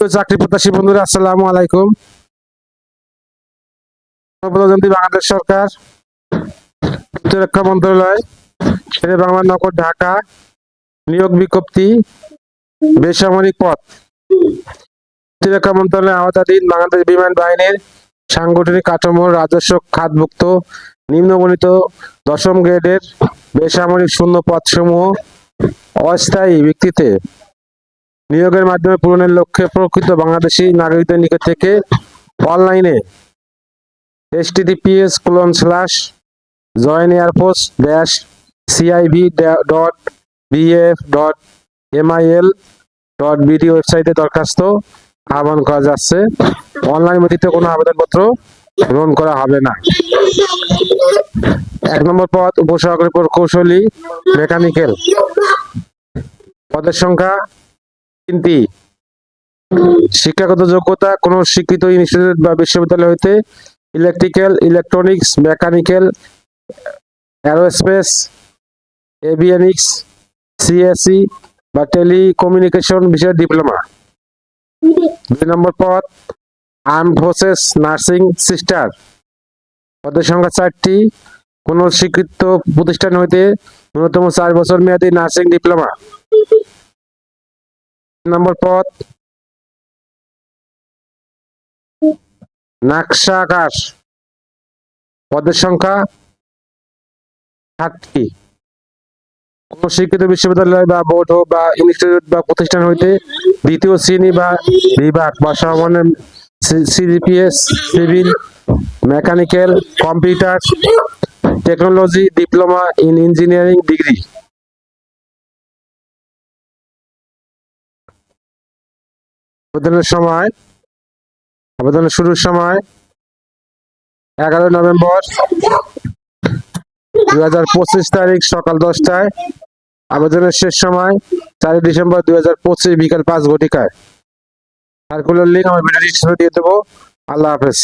চাকরি প্রত্যাশী বন্ধুরা, আসসালামু আলাইকুম। বাংলাদেশ সরকার, প্রতিরক্ষা মন্ত্রণালয় বাংলা নগর ঢাকা, নিয়োগ বিজ্ঞপ্তি, বেসামরিক পদ প্রতিরক্ষা মন্ত্রণালয়ের আওতাধীন বাংলাদেশ বিমান বাহিনীর সাংগঠনিক কাঠামো রাজস্ব খাতভুক্ত নিম্নবর্ণিত দশম গ্রেডের বেসামরিক শূন্য পদসমূহ অস্থায়ী ভিত্তিতে নিয়োগের মাধ্যমে পূরণের লক্ষ্যে প্রকৃত বাংলাদেশি নাগরিকদের নিকট থেকে অনলাইনে https colon slash join air force dash CIV dot BF dot MIL dot BD ওয়েবসাইটে দরখাস্ত আহ্বান করা যাচ্ছে। অনলাইন ব্যতীত কোনো আবেদনপত্র গ্রহণ করা হবে না। এক নম্বর পদ উপসহকারী প্রকৌশলী, মেকানিক্যাল। পদের সংখ্যা তিনটি। শিক্ষাগত যোগ্যতা, কোন স্বীকৃত ইনস্টিটিউট বা বিশ্ববিদ্যালয় হইতে electrical electronics mechanical aerospace avionics CSC বা টেলিকমিউনিকেশন বিষয়ে ডিপ্লোমা দুই নম্বর পদ আর্ম ফোর্সেস নার্সিং সিস্টার পদের সংখ্যা চারটি। কোন স্বীকৃত প্রতিষ্ঠান হইতে ন্যূনতম চার বছর মেয়াদী নার্সিং ডিপ্লোমা নম্বর পদ নকশাকার পদের সংখ্যা ষাটটি কোন স্বীকৃত বিশ্ববিদ্যালয় বা বোর্ড হোক বা ইনস্টিটিউট বা প্রতিষ্ঠান হইতে দ্বিতীয় শ্রেণি বা বিভাগ বা সমমানের CGPA civil, mechanical, computer, technology, diploma in engineering degree. আবেদনের সময়, আবেদনের শুরুর সময়, এগারো নভেম্বর দু হাজার পঁচিশ তারিখ সকাল দশটায়, আবেদনের শেষ সময় চারই ডিসেম্বর দু হাজার পঁচিশ বিকাল পাঁচ ঘটিকায়। সার্কুলার লিঙ্ক আমার ভিডিও দিয়ে দেবো। আল্লাহ হাফেজ।